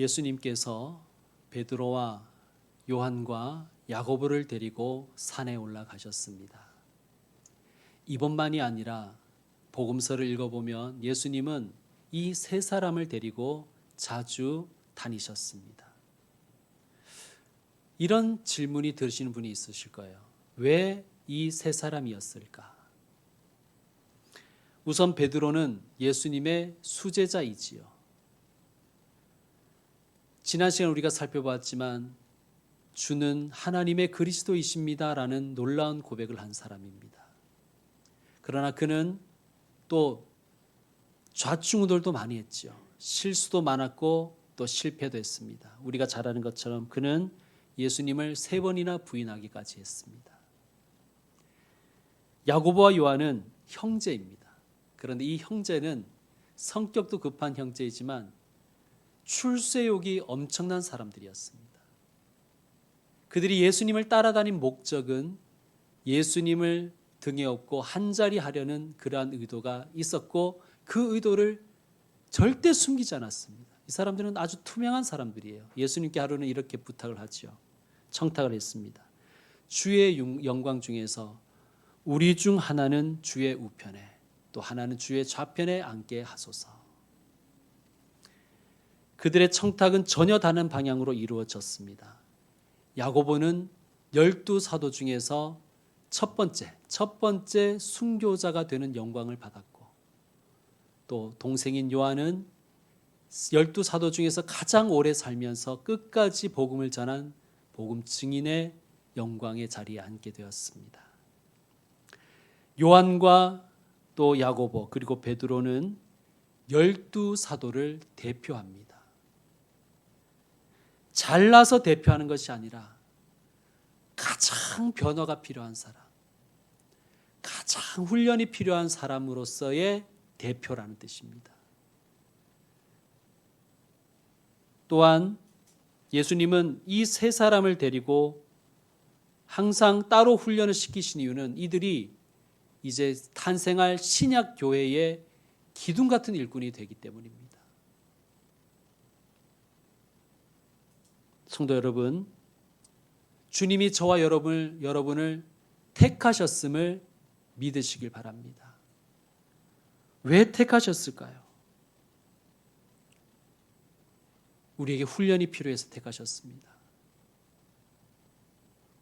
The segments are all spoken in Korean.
예수님께서 베드로와 요한과 야고보를 데리고 산에 올라가셨습니다. 이번만이 아니라 복음서를 읽어보면 예수님은 이 세 사람을 데리고 자주 다니셨습니다. 이런 질문이 들으시는 분이 있으실 거예요. 왜 이 세 사람이었을까? 우선 베드로는 예수님의 수제자이지요. 지난 시간 우리가 살펴봤지만 주는 하나님의 그리스도이십니다라는 놀라운 고백을 한 사람입니다. 그러나 그는 또 좌충우돌도 많이 했죠. 실수도 많았고 또 실패도 했습니다. 우리가 잘 아는 것처럼 그는 예수님을 세 번이나 부인하기까지 했습니다. 야고보와 요한은 형제입니다. 그런데 이 형제는 성격도 급한 형제이지만 출세욕이 엄청난 사람들이었습니다. 그들이 예수님을 따라다닌 목적은 예수님을 등에 업고 한 자리 하려는 그러한 의도가 있었고 그 의도를 절대 숨기지 않았습니다. 이 사람들은 아주 투명한 사람들이에요. 예수님께 하루는 이렇게 부탁을 하지요. 청탁을 했습니다. 주의 영광 중에서 우리 중 하나는 주의 우편에 또 하나는 주의 좌편에 앉게 하소서. 그들의 청탁은 전혀 다른 방향으로 이루어졌습니다. 야고보는 열두 사도 중에서 첫 번째, 첫 번째 순교자가 되는 영광을 받았고, 또 동생인 요한은 열두 사도 중에서 가장 오래 살면서 끝까지 복음을 전한 복음 증인의 영광의 자리에 앉게 되었습니다. 요한과 또 야고보 그리고 베드로는 열두 사도를 대표합니다. 잘나서 대표하는 것이 아니라 가장 변화가 필요한 사람, 가장 훈련이 필요한 사람으로서의 대표라는 뜻입니다. 또한 예수님은 이 세 사람을 데리고 항상 따로 훈련을 시키신 이유는 이들이 이제 탄생할 신약 교회의 기둥 같은 일꾼이 되기 때문입니다. 성도 여러분, 주님이 저와 여러분을, 여러분을 택하셨음을 믿으시길 바랍니다. 왜 택하셨을까요? 우리에게 훈련이 필요해서 택하셨습니다.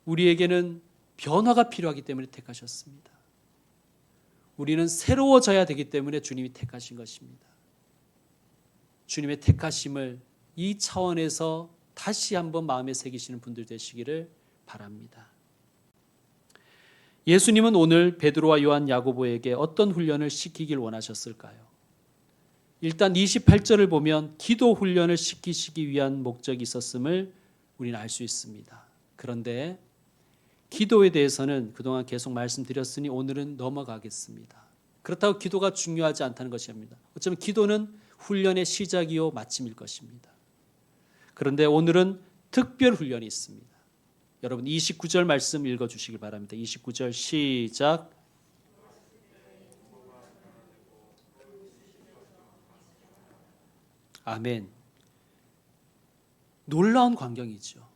우리에게는 변화가 필요하기 때문에 택하셨습니다. 우리는 새로워져야 되기 때문에 주님이 택하신 것입니다. 주님의 택하심을 이 차원에서 다시 한번 마음에 새기시는 분들 되시기를 바랍니다. 예수님은 오늘 베드로와 요한 야고보에게 어떤 훈련을 시키길 원하셨을까요? 일단 28절을 보면 기도 훈련을 시키시기 위한 목적이 있었음을 우리는 알 수 있습니다. 그런데 기도에 대해서는 그동안 계속 말씀드렸으니 오늘은 넘어가겠습니다. 그렇다고 기도가 중요하지 않다는 것입니다. 어쩌면 기도는 훈련의 시작이요 마침일 것입니다. 그런데 오늘은 특별 훈련이 있습니다. 여러분 29절 말씀 읽어 주시길 바랍니다. 29절 시작. 아멘. 놀라운 광경이죠.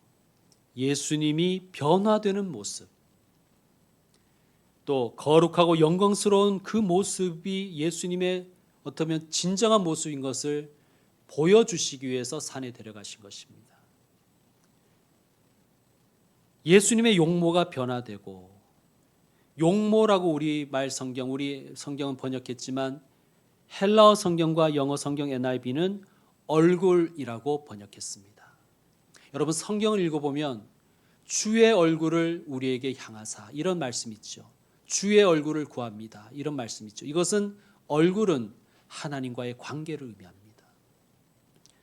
예수님이 변화되는 모습. 또 거룩하고 영광스러운 그 모습이 예수님의 어쩌면 진정한 모습인 것을 보여주시기 위해서 산에 데려가신 것입니다. 예수님의 용모가 변화되고 용모라고 우리 말 성경 우리 성경은 번역했지만 헬라어 성경과 영어 성경 NIV는 얼굴이라고 번역했습니다. 여러분 성경을 읽어보면 주의 얼굴을 우리에게 향하사 이런 말씀 있죠. 주의 얼굴을 구합니다. 이런 말씀 있죠. 이것은 얼굴은 하나님과의 관계를 의미합니다.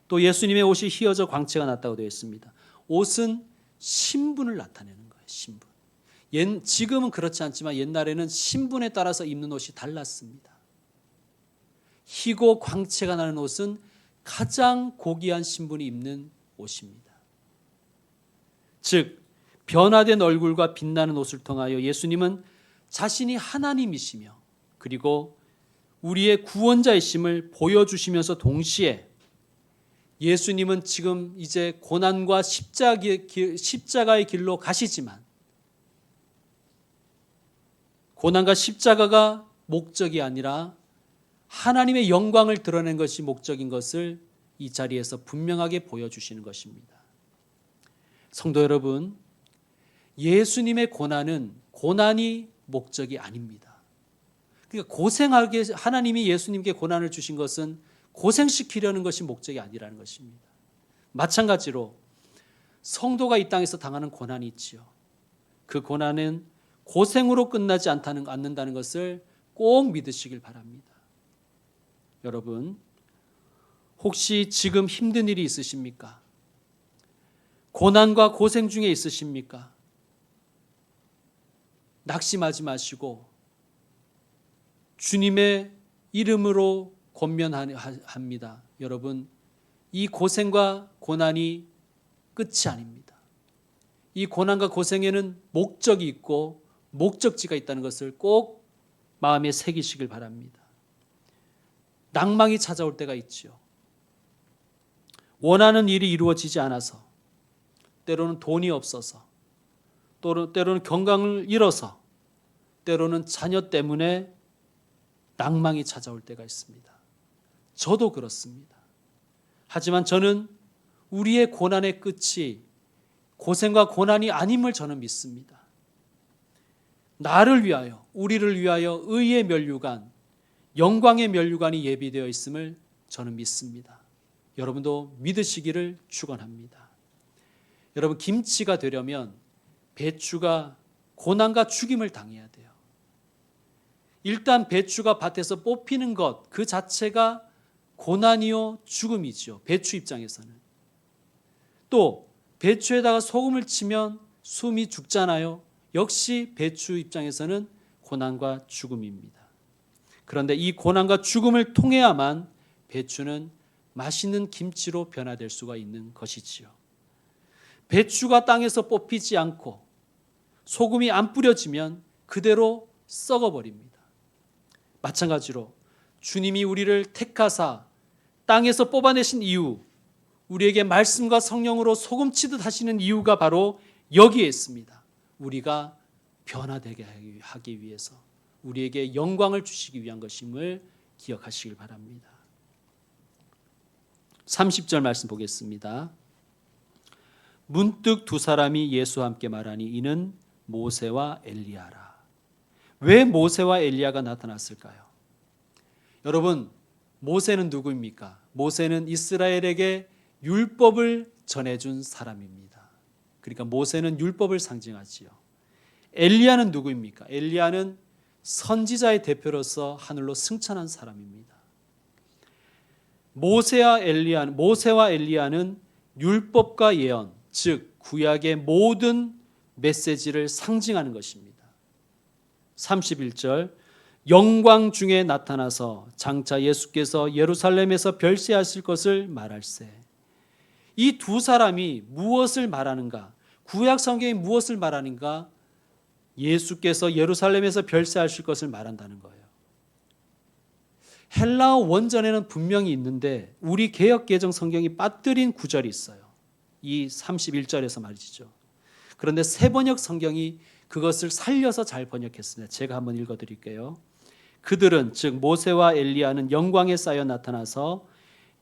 또 예수님의 옷이 휘어져 광채가 났다고 되어 있습니다. 옷은 신분을 나타내는 거예요. 신분. 옛, 지금은 그렇지 않지만 옛날에는 신분에 따라서 입는 옷이 달랐습니다. 희고 광채가 나는 옷은 가장 고귀한 신분이 입는 옷입니다. 즉 변화된 얼굴과 빛나는 옷을 통하여 예수님은 자신이 하나님이시며 그리고 우리의 구원자이심을 보여주시면서 동시에 예수님은 지금 이제 고난과 십자가의, 길로 가시지만 고난과 십자가가 목적이 아니라 하나님의 영광을 드러낸 것이 목적인 것을 이 자리에서 분명하게 보여주시는 것입니다. 성도 여러분, 예수님의 고난은 고난이 목적이 아닙니다. 그러니까 고생하게 하나님이 예수님께 고난을 주신 것은 고생시키려는 것이 목적이 아니라는 것입니다. 마찬가지로 성도가 이 땅에서 당하는 고난이 있지요. 그 고난은 고생으로 끝나지 않다는, 않는다는 것을 꼭 믿으시길 바랍니다. 여러분, 혹시 지금 힘든 일이 있으십니까? 고난과 고생 중에 있으십니까? 낙심하지 마시고 주님의 이름으로 권면합니다. 여러분, 이 고생과 고난이 끝이 아닙니다. 이 고난과 고생에는 목적이 있고 목적지가 있다는 것을 꼭 마음에 새기시길 바랍니다. 낭망이 찾아올 때가 있지요. 원하는 일이 이루어지지 않아서 때로는 돈이 없어서 때로는 건강을 잃어서 때로는 자녀 때문에 낭망이 찾아올 때가 있습니다. 저도 그렇습니다. 하지만 저는 우리의 고난의 끝이 고생과 고난이 아님을 저는 믿습니다. 나를 위하여, 우리를 위하여 의의 면류관, 영광의 면류관이 예비되어 있음을 저는 믿습니다. 여러분도 믿으시기를 축원합니다. 여러분 김치가 되려면 배추가 고난과 죽임을 당해야 돼요. 일단 배추가 밭에서 뽑히는 것 그 자체가 고난이요 죽음이지요. 배추 입장에서는. 또 배추에다가 소금을 치면 숨이 죽잖아요. 역시 배추 입장에서는 고난과 죽음입니다. 그런데 이 고난과 죽음을 통해야만 배추는 맛있는 김치로 변화될 수가 있는 것이지요. 배추가 땅에서 뽑히지 않고 소금이 안 뿌려지면 그대로 썩어버립니다. 마찬가지로 주님이 우리를 택하사 땅에서 뽑아내신 이유, 우리에게 말씀과 성령으로 소금치듯 하시는 이유가 바로 여기에 있습니다. 우리가 변화되게 하기 위해서 우리에게 영광을 주시기 위한 것임을 기억하시길 바랍니다. 30절 말씀 보겠습니다. 문득 두 사람이 예수와 함께 말하니 이는 모세와 엘리야라. 왜 모세와 엘리야가 나타났을까요? 여러분, 모세는 누구입니까? 모세는 이스라엘에게 율법을 전해준 사람입니다. 그러니까 모세는 율법을 상징하지요. 엘리야는 누구입니까? 엘리야는 선지자의 대표로서 하늘로 승천한 사람입니다. 모세와 엘리야는 모세와 엘리야는 율법과 예언, 즉 구약의 모든 메시지를 상징하는 것입니다. 31절 영광 중에 나타나서 장차 예수께서 예루살렘에서 별세하실 것을 말할세. 이 두 사람이 무엇을 말하는가? 구약 성경이 무엇을 말하는가? 예수께서 예루살렘에서 별세하실 것을 말한다는 거예요. 헬라어 원전에는 분명히 있는데 우리 개역 개정 성경이 빠뜨린 구절이 있어요. 이 31절에서 말이죠. 그런데 새 번역 성경이 그것을 살려서 잘 번역했습니다. 제가 한번 읽어 드릴게요. 그들은 즉 모세와 엘리야는 영광에 쌓여 나타나서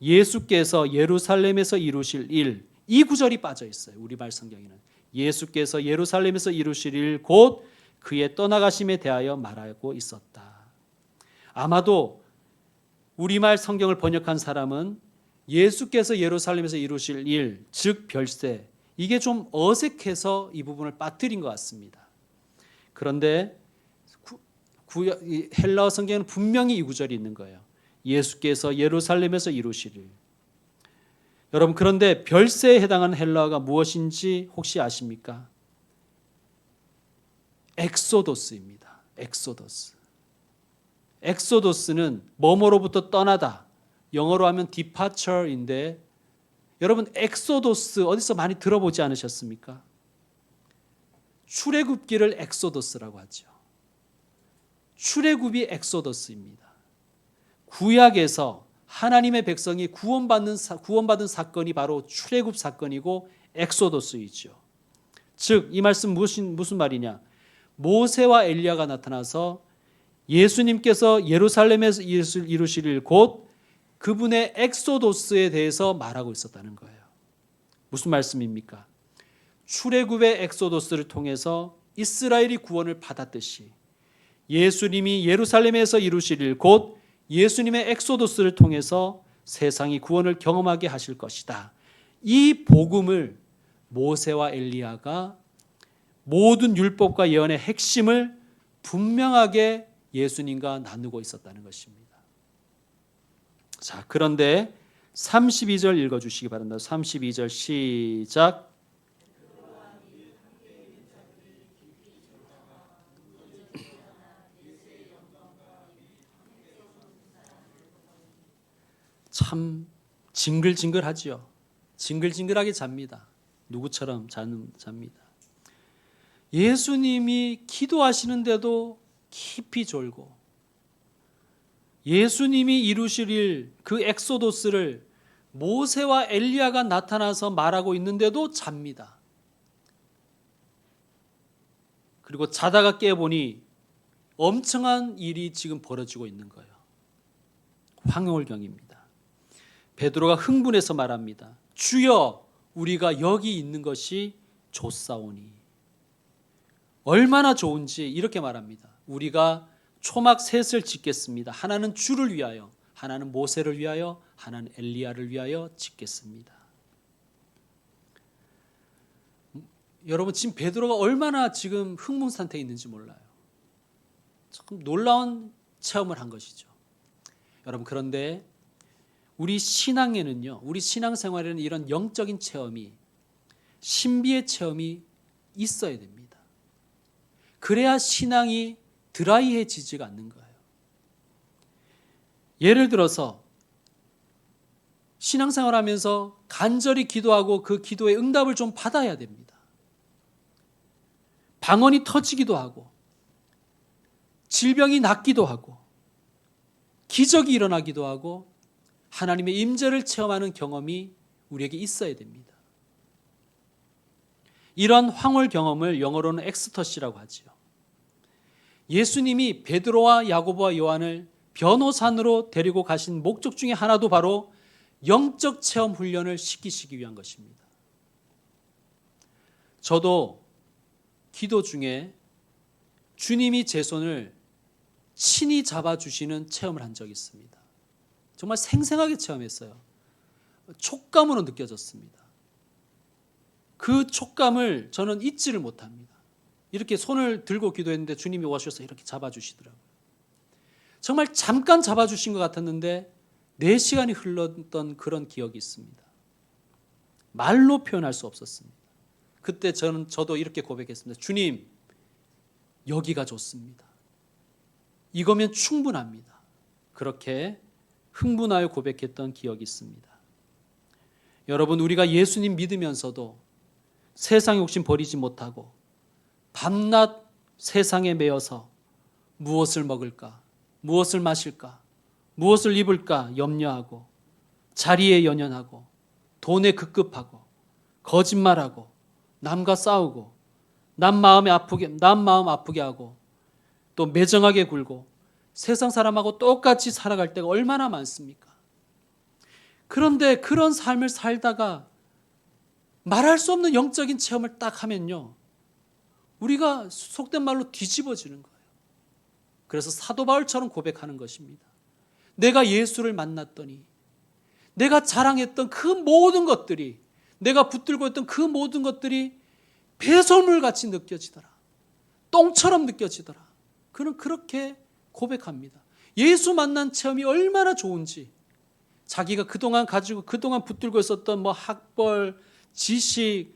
예수께서 예루살렘에서 이루실 일, 이 구절이 빠져 있어요. 우리 말 성경에는 예수께서 예루살렘에서 이루실 일 곧 그의 떠나가심에 대하여 말하고 있었다. 아마도 우리말 성경을 번역한 사람은 예수께서 예루살렘에서 이루실 일, 즉 별세, 이게 좀 어색해서 이 부분을 빠뜨린 것 같습니다. 그런데 헬라어 성경에는 분명히 이 구절이 있는 거예요. 예수께서 예루살렘에서 이루시를. 여러분 그런데 별세에 해당하는 헬라어가 무엇인지 혹시 아십니까? 엑소도스입니다. 엑소도스. 엑소도스는 뭐뭐로부터 떠나다. 영어로 하면 departure인데 여러분 엑소도스 어디서 많이 들어보지 않으셨습니까? 출애굽기를 엑소도스라고 하죠. 출애굽이 엑소더스입니다. 구약에서 하나님의 백성이 구원받는 사, 구원받은 사건이 바로 출애굽 사건이고 엑소더스이죠. 즉 이 말씀 무슨 무슨 말이냐? 모세와 엘리야가 나타나서 예수님께서 예루살렘에서 이루실 곧 그분의 엑소도스에 대해서 말하고 있었다는 거예요. 무슨 말씀입니까? 출애굽의 엑소도스를 통해서 이스라엘이 구원을 받았듯이 예수님이 예루살렘에서 이루실 일, 곧 예수님의 엑소도스를 통해서 세상이 구원을 경험하게 하실 것이다. 이 복음을 모세와 엘리야가 모든 율법과 예언의 핵심을 분명하게 예수님과 나누고 있었다는 것입니다. 자, 그런데 32절 읽어 주시기 바랍니다. 32절 시작. 참 징글징글하지요. 징글징글하게 잡니다. 누구처럼 자는 잡니다. 예수님이 기도하시는데도 깊이 졸고 예수님이 이루실 일, 그 엑소도스를 모세와 엘리야가 나타나서 말하고 있는데도 잡니다. 그리고 자다가 깨보니 엄청난 일이 지금 벌어지고 있는 거예요. 황홀경입니다. 베드로가 흥분해서 말합니다. 주여, 우리가 여기 있는 것이 좋사오니. 얼마나 좋은지 이렇게 말합니다. 우리가 초막 셋을 짓겠습니다. 하나는 주를 위하여, 하나는 모세를 위하여, 하나는 엘리야를 위하여 짓겠습니다. 여러분 지금 베드로가 얼마나 지금 흥분 상태에 있는지 몰라요. 참 놀라운 체험을 한 것이죠. 여러분 그런데 우리 신앙에는요, 우리 신앙생활에는 이런 영적인 체험이 신비의 체험이 있어야 됩니다. 그래야 신앙이 드라이해지지가 않는 거예요. 예를 들어서 신앙생활 하면서 간절히 기도하고 그 기도의 응답을 좀 받아야 됩니다. 방언이 터지기도 하고 질병이 낫기도 하고 기적이 일어나기도 하고 하나님의 임재를 체험하는 경험이 우리에게 있어야 됩니다. 이런 황홀 경험을 영어로는 엑스터시라고 하지요. 예수님이 베드로와 야고보와 요한을 변호산으로 데리고 가신 목적 중에 하나도 바로 영적 체험 훈련을 시키시기 위한 것입니다. 저도 기도 중에 주님이 제 손을 친히 잡아주시는 체험을 한 적이 있습니다. 정말 생생하게 체험했어요. 촉감으로 느껴졌습니다. 그 촉감을 저는 잊지를 못합니다. 이렇게 손을 들고 기도했는데 주님이 오셔서 이렇게 잡아주시더라고요. 정말 잠깐 잡아주신 것 같았는데 4시간이 흘렀던 그런 기억이 있습니다. 말로 표현할 수 없었습니다. 그때 저는 저도 이렇게 고백했습니다. 주님, 여기가 좋습니다. 이거면 충분합니다. 그렇게 흥분하여 고백했던 기억이 있습니다. 여러분, 우리가 예수님 믿으면서도 세상 욕심 버리지 못하고 밤낮 세상에 매여서 무엇을 먹을까, 무엇을 마실까, 무엇을 입을까 염려하고 자리에 연연하고 돈에 급급하고 거짓말하고 남과 싸우고 남 마음에 아프게 남 마음 아프게 하고 또 매정하게 굴고 세상 사람하고 똑같이 살아갈 때가 얼마나 많습니까? 그런데 그런 삶을 살다가 말할 수 없는 영적인 체험을 딱 하면요. 우리가 속된 말로 뒤집어지는 거예요. 그래서 사도 바울처럼 고백하는 것입니다. 내가 예수를 만났더니 내가 자랑했던 그 모든 것들이 내가 붙들고 있던 그 모든 것들이 배설물 같이 느껴지더라. 똥처럼 느껴지더라. 그는 그렇게 고백합니다. 예수 만난 체험이 얼마나 좋은지 자기가 그동안 가지고 그동안 붙들고 있었던 뭐 학벌, 지식,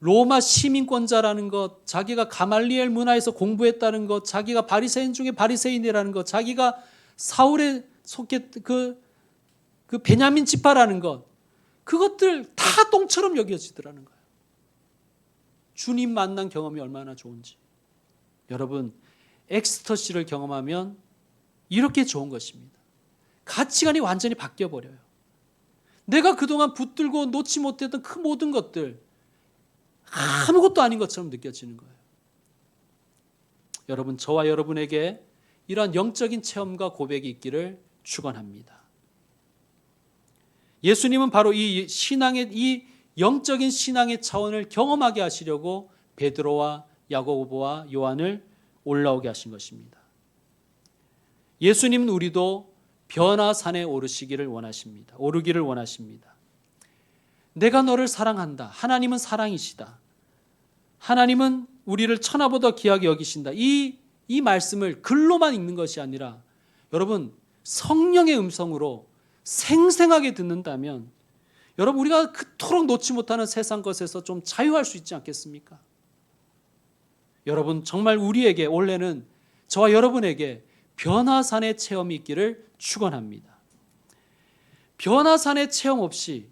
로마 시민권자라는 것, 자기가 가말리엘 문화에서 공부했다는 것, 자기가 바리새인 중에 바리새인이라는 것, 자기가 사울에 속했 그, 그 베냐민 지파라는 것, 그것들 다 똥처럼 여겨지더라는 거예요. 주님 만난 경험이 얼마나 좋은지. 여러분, 엑스터시를 경험하면 이렇게 좋은 것입니다. 가치관이 완전히 바뀌어 버려요. 내가 그동안 붙들고 놓지 못했던 그 모든 것들 아무것도 아닌 것처럼 느껴지는 거예요. 여러분 저와 여러분에게 이러한 영적인 체험과 고백이 있기를 축원합니다. 예수님은 바로 이 신앙의 이 영적인 신앙의 차원을 경험하게 하시려고 베드로와 야고보와 요한을 올라오게 하신 것입니다. 예수님은 우리도 변화산에 오르시기를 원하십니다. 오르기를 원하십니다. 내가 너를 사랑한다. 하나님은 사랑이시다. 하나님은 우리를 천하보다 귀하게 여기신다. 이, 이 말씀을 글로만 읽는 것이 아니라 여러분 성령의 음성으로 생생하게 듣는다면 여러분 우리가 그토록 놓지 못하는 세상 것에서 좀 자유할 수 있지 않겠습니까? 여러분 정말 우리에게 올해는 저와 여러분에게 변화산의 체험이 있기를 축원합니다. 변화산의 체험 없이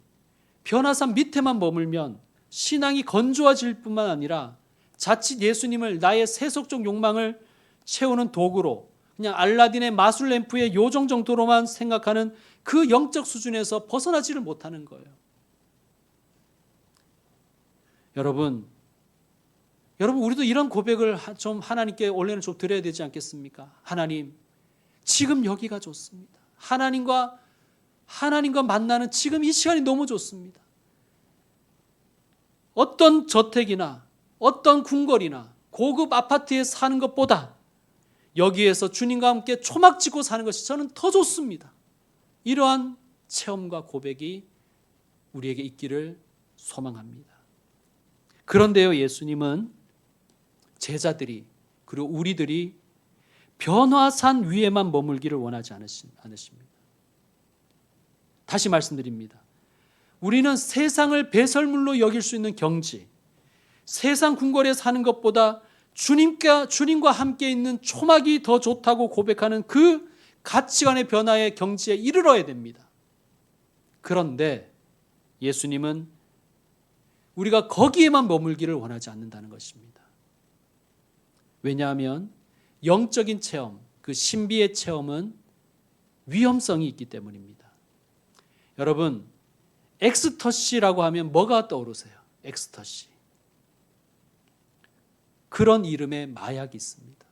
변화산 밑에만 머물면 신앙이 건조해질 뿐만 아니라 자칫 예수님을 나의 세속적 욕망을 채우는 도구로 그냥 알라딘의 마술 램프의 요정 정도로만 생각하는 그 영적 수준에서 벗어나지를 못하는 거예요. 여러분, 여러분 우리도 이런 고백을 좀 하나님께 원래는 좀 드려야 되지 않겠습니까? 하나님, 지금 여기가 좋습니다. 하나님과 하나님과 만나는 지금 이 시간이 너무 좋습니다. 어떤 저택이나 어떤 궁궐이나 고급 아파트에 사는 것보다 여기에서 주님과 함께 초막 짓고 사는 것이 저는 더 좋습니다. 이러한 체험과 고백이 우리에게 있기를 소망합니다. 그런데요, 예수님은 제자들이 그리고 우리들이 변화산 위에만 머물기를 원하지 않으십니다. 다시 말씀드립니다. 우리는 세상을 배설물로 여길 수 있는 경지, 세상 궁궐에 사는 것보다 주님과 주님과 함께 있는 초막이 더 좋다고 고백하는 그 가치관의 변화의 경지에 이르러야 됩니다. 그런데 예수님은 우리가 거기에만 머물기를 원하지 않는다는 것입니다. 왜냐하면 영적인 체험, 그 신비의 체험은 위험성이 있기 때문입니다. 여러분, 엑스터시라고 하면 뭐가 떠오르세요? 엑스터시. 그런 이름의 마약이 있습니다.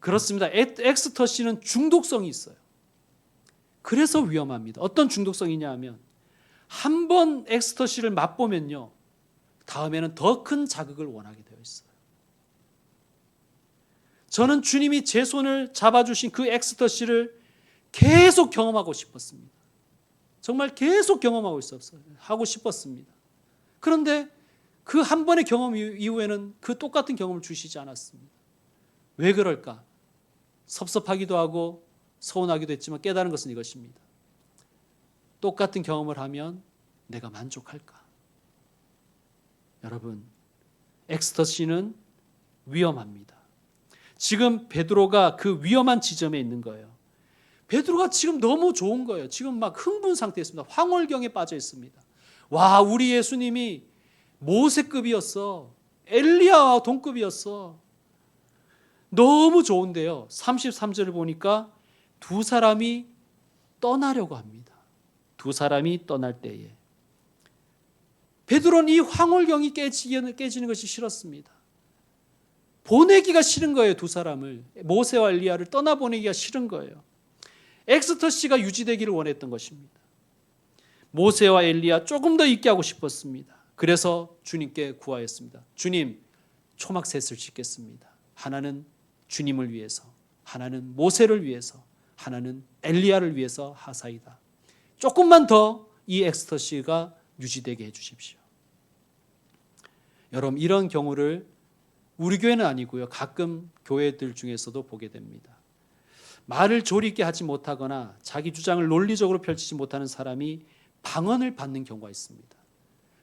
그렇습니다. 엑스터시는 중독성이 있어요. 그래서 위험합니다. 어떤 중독성이냐 하면 한 번 엑스터시를 맛보면요. 다음에는 더 큰 자극을 원하게 되어 있어요. 저는 주님이 제 손을 잡아주신 그 엑스터시를 계속 경험하고 싶었습니다. 정말 계속 경험하고 있었어요. 하고 싶었습니다. 그런데 그 한 번의 경험 이후에는 그 똑같은 경험을 주시지 않았습니다. 왜 그럴까? 섭섭하기도 하고 서운하기도 했지만 깨달은 것은 이것입니다. 똑같은 경험을 하면 내가 만족할까? 여러분, 엑스터시는 위험합니다. 지금 베드로가 그 위험한 지점에 있는 거예요. 베드로가 지금 너무 좋은 거예요. 지금 막 흥분 상태에 있습니다. 황홀경에 빠져 있습니다. 와, 우리 예수님이 모세급이었어. 엘리야와 동급이었어. 너무 좋은데요. 33절을 보니까 두 사람이 떠나려고 합니다. 두 사람이 떠날 때에 베드로는 이 황홀경이 깨지는 것이 싫었습니다. 보내기가 싫은 거예요, 두 사람을. 모세와 엘리야를 떠나보내기가 싫은 거예요. 엑스터시가 유지되기를 원했던 것입니다. 모세와 엘리야 조금 더 있게 하고 싶었습니다. 그래서 주님께 구하였습니다. 주님, 초막 셋을 짓겠습니다. 하나는 주님을 위해서, 하나는 모세를 위해서, 하나는 엘리야를 위해서 하사이다. 조금만 더 이 엑스터시가 유지되게 해 주십시오. 여러분 이런 경우를 우리 교회는 아니고요. 가끔 교회들 중에서도 보게 됩니다. 말을 조리 있게 하지 못하거나 자기 주장을 논리적으로 펼치지 못하는 사람이 방언을 받는 경우가 있습니다.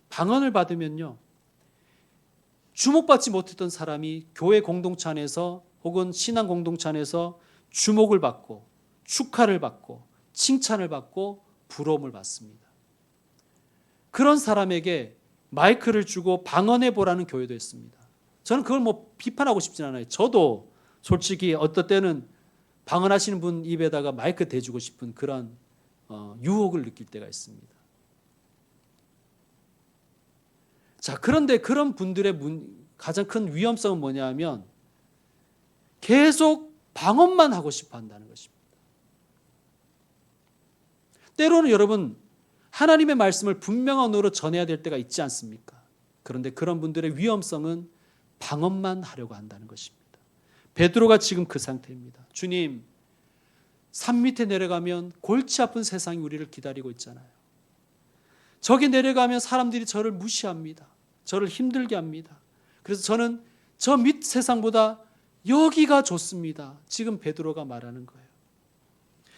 방언을 받으면요. 주목받지 못했던 사람이 교회 공동체 안에서 혹은 신앙 공동체 안에서 주목을 받고 축하를 받고 칭찬을 받고 부러움을 받습니다. 그런 사람에게 마이크를 주고 방언해 보라는 교회도 있습니다. 저는 그걸 뭐 비판하고 싶진 않아요. 저도 솔직히 어떨 때는 방언하시는 분 입에다가 마이크 대주고 싶은 그런 어, 유혹을 느낄 때가 있습니다. 자, 그런데 그런 분들의 문, 가장 큰 위험성은 뭐냐면 계속 방언만 하고 싶어 한다는 것입니다. 때로는 여러분 하나님의 말씀을 분명한 언어로 전해야 될 때가 있지 않습니까? 그런데 그런 분들의 위험성은 방언만 하려고 한다는 것입니다. 베드로가 지금 그 상태입니다. 주님, 산 밑에 내려가면 골치 아픈 세상이 우리를 기다리고 있잖아요. 저기 내려가면 사람들이 저를 무시합니다. 저를 힘들게 합니다. 그래서 저는 저 밑 세상보다 여기가 좋습니다. 지금 베드로가 말하는 거예요.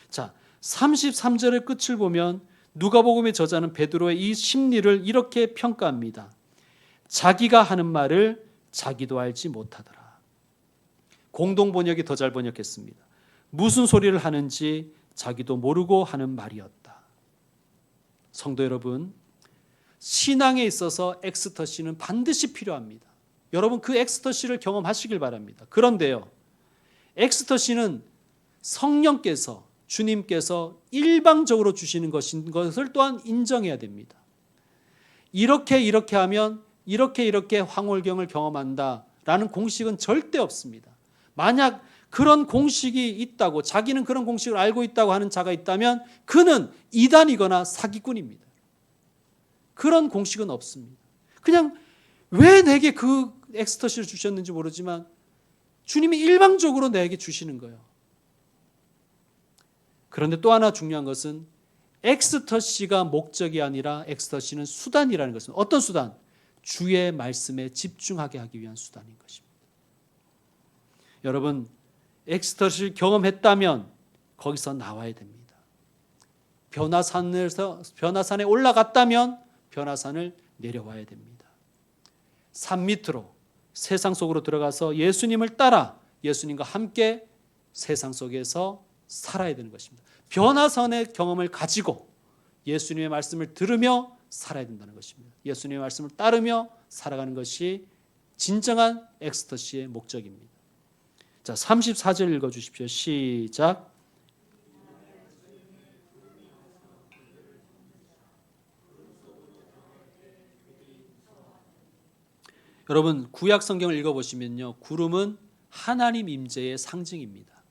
자, 33절의 끝을 보면 누가복음의 저자는 베드로의 이 심리를 이렇게 평가합니다. 자기가 하는 말을 자기도 알지 못하더라. 공동 번역이 더 잘 번역했습니다. 무슨 소리를 하는지 자기도 모르고 하는 말이었다. 성도 여러분, 신앙에 있어서 엑스터시는 반드시 필요합니다. 여러분 그 엑스터시를 경험하시길 바랍니다. 그런데요. 엑스터시는 성령께서 주님께서 일방적으로 주시는 것인 것을 또한 인정해야 됩니다. 이렇게 이렇게 하면 이렇게 이렇게 황홀경을 경험한다라는 공식은 절대 없습니다. 만약 그런 공식이 있다고 자기는 그런 공식을 알고 있다고 하는 자가 있다면 그는 이단이거나 사기꾼입니다. 그런 공식은 없습니다. 그냥 왜 내게 그 엑스터시를 주셨는지 모르지만 주님이 일방적으로 내게 주시는 거예요. 그런데 또 하나 중요한 것은 엑스터시가 목적이 아니라 엑스터시는 수단이라는 것은 어떤 수단? 주의 말씀에 집중하게 하기 위한 수단인 것입니다. 여러분, 엑스터시를 경험했다면 거기서 나와야 됩니다. 변화산에서 변화산에 올라갔다면 변화산을 내려와야 됩니다. 산 밑으로 세상 속으로 들어가서 예수님을 따라 예수님과 함께 세상 속에서 살아야 되는 것입니다. 변화선의 경험을 가지고 예수님의 말씀을 들으며 살아야 된다는 것입니다. 예수님의 말씀을 따르며 살아가는 것이 진정한 엑스터시의 목적입니다. 자, 34절 읽어 주십시오. 시작. 여러분 구약 성경을 읽어 보시면요. 구름은 하나님 임재의 상징입니다.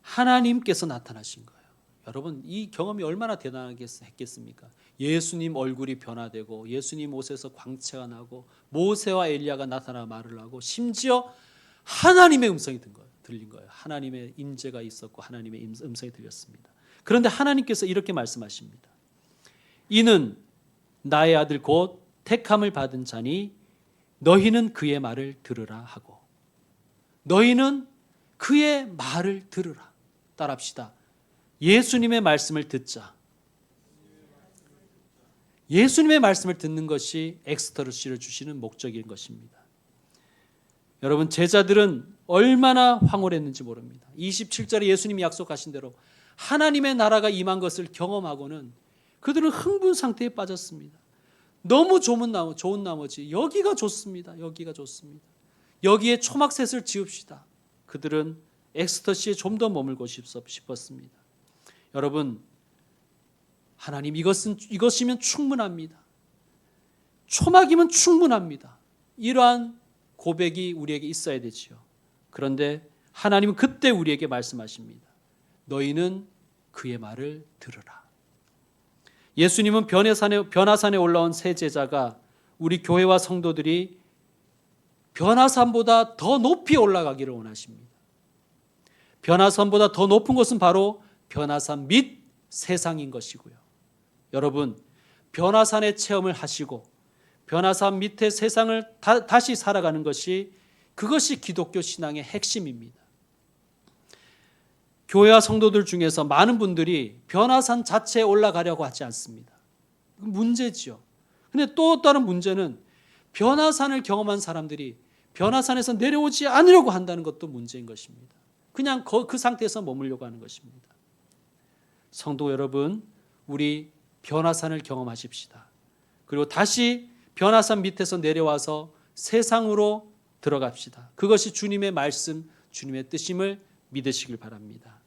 하나님께서 나타나신 거예요. 여러분 이 경험이 얼마나 대단하겠습니까? 예수님 얼굴이 변화되고 예수님 옷에서 광채가 나고 모세와 엘리야가 나타나 말을 하고 심지어 하나님의 음성이 든 거예요. 들린 거예요. 하나님의 임재가 있었고 하나님의 음성이 들렸습니다. 그런데 하나님께서 이렇게 말씀하십니다. 이는 나의 아들 곧 택함을 받은 자니 너희는 그의 말을 들으라 하고 너희는 그의 말을 들으라. 따라합시다. 예수님의 말씀을 듣자. 예수님의 말씀을 듣는 것이 엑스터르시를 주시는 목적인 것입니다. 여러분 제자들은 얼마나 황홀했는지 모릅니다. 27절에 예수님이 약속하신 대로 하나님의 나라가 임한 것을 경험하고는 그들은 흥분 상태에 빠졌습니다. 너무 좋은 나머 좋은 나머지 여기가 좋습니다. 여기가 좋습니다. 여기에 초막셋을 지읍시다. 그들은 엑스터시에 좀 더 머물고 싶었습니다. 여러분, 하나님 이것은 이것이면 충분합니다. 초막이면 충분합니다. 이러한 고백이 우리에게 있어야 되지요. 그런데 하나님은 그때 우리에게 말씀하십니다. 너희는 그의 말을 들으라. 예수님은 변화산에, 변화산에 올라온 세 제자가 우리 교회와 성도들이 변화산보다 더 높이 올라가기를 원하십니다. 변화산보다 더 높은 곳은 바로 변화산 및 세상인 것이고요. 여러분, 변화산의 체험을 하시고 변화산 밑에 세상을 다, 시 살아가는 것이 그것이 기독교 신앙의 핵심입니다. 교회와 성도들 중에서 많은 분들이 변화산 자체에 올라가려고 하지 않습니다. 문제지요. 근데 또 다른 문제는 변화산을 경험한 사람들이 변화산에서 내려오지 않으려고 한다는 것도 문제인 것입니다. 그냥 그 상태에서 머물려고 하는 것입니다. 성도 여러분, 우리 변화산을 경험하십시다. 그리고 다시 변화산 밑에서 내려와서 세상으로 들어갑시다. 그것이 주님의 말씀, 주님의 뜻임을 믿으시길 바랍니다.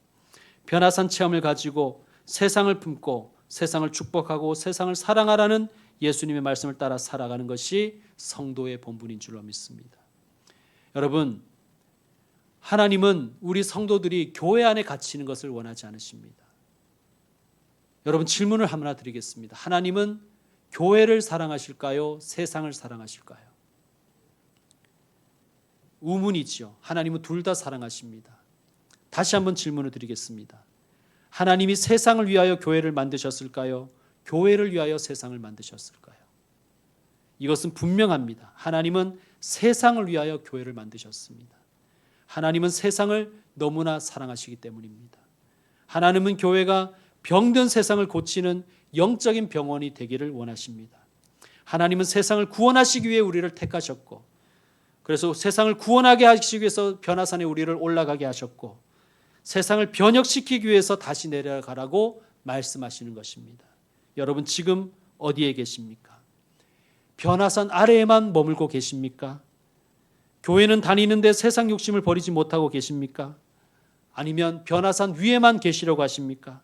변화산 체험을 가지고 세상을 품고 세상을 축복하고 세상을 사랑하라는 예수님의 말씀을 따라 살아가는 것이 성도의 본분인 줄로 믿습니다. 여러분, 하나님은 우리 성도들이 교회 안에 갇히는 것을 원하지 않으십니다. 여러분 질문을 하나 드리겠습니다. 하나님은 교회를 사랑하실까요? 세상을 사랑하실까요? 우문이지요. 하나님은 둘 다 사랑하십니다. 다시 한번 질문을 드리겠습니다. 하나님이 세상을 위하여 교회를 만드셨을까요? 교회를 위하여 세상을 만드셨을까요? 이것은 분명합니다. 하나님은 세상을 위하여 교회를 만드셨습니다. 하나님은 세상을 너무나 사랑하시기 때문입니다. 하나님은 교회가 병든 세상을 고치는 영적인 병원이 되기를 원하십니다. 하나님은 세상을 구원하시기 위해 우리를 택하셨고, 그래서 세상을 구원하게 하시기 위해서 변화산에 우리를 올라가게 하셨고, 세상을 변혁시키기 위해서 다시 내려가라고 말씀하시는 것입니다. 여러분 지금 어디에 계십니까? 변화산 아래에만 머물고 계십니까? 교회는 다니는데 세상 욕심을 버리지 못하고 계십니까? 아니면 변화산 위에만 계시려고 하십니까?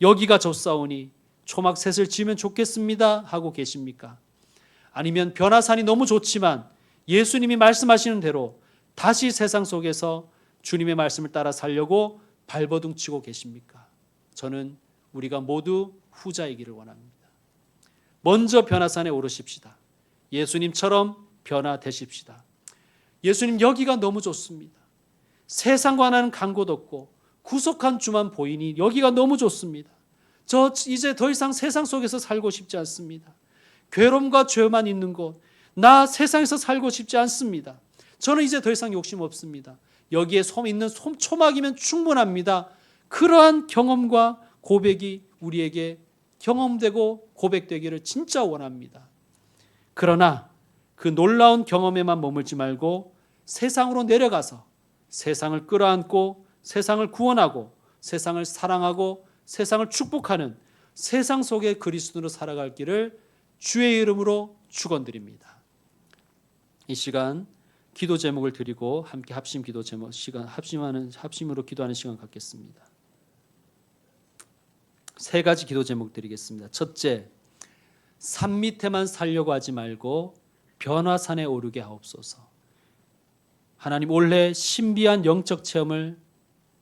여기가 좋사오니 초막셋을 지으면 좋겠습니다 하고 계십니까? 아니면 변화산이 너무 좋지만 예수님이 말씀하시는 대로 다시 세상 속에서 주님의 말씀을 따라 살려고 발버둥 치고 계십니까? 저는 우리가 모두 후자이기를 원합니다. 먼저 변화산에 오르십시다. 예수님처럼 변화되십시다. 예수님 여기가 너무 좋습니다. 세상과는 간곳 없고 구속한 주만 보이니 여기가 너무 좋습니다. 저 이제 더 이상 세상 속에서 살고 싶지 않습니다. 괴로움과 죄만 있는 곳, 나 세상에서 살고 싶지 않습니다. 저는 이제 더 이상 욕심 없습니다. 여기에 솜 있는 솜 초막이면 충분합니다. 그러한 경험과 고백이 우리에게 경험되고 고백되기를 진짜 원합니다. 그러나 그 놀라운 경험에만 머물지 말고 세상으로 내려가서 세상을 끌어안고 세상을 구원하고 세상을 사랑하고 세상을 축복하는 세상 속에 그리스도로 살아갈 길을 주의 이름으로 축원드립니다. 이 시간 기도 제목을 드리고 함께 합심 기도 제목 시간 합심하는 합심으로 기도하는 시간 갖겠습니다. 세 가지 기도 제목 드리겠습니다. 첫째, 산 밑에만 살려고 하지 말고 변화산에 오르게 하옵소서. 하나님 올해 신비한 영적 체험을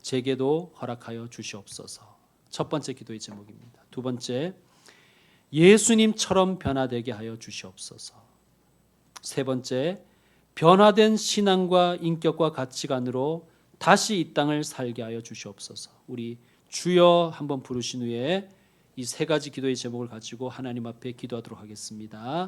제게도 허락하여 주시옵소서. 첫 번째 기도의 제목입니다. 두 번째, 예수님처럼 변화되게 하여 주시옵소서. 세 번째, 변화된 신앙과 인격과 가치관으로 다시 이 땅을 살게 하여 주시옵소서. 우리 주여 한번 부르신 후에 이 세 가지 기도의 제목을 가지고 하나님 앞에 기도하도록 하겠습니다.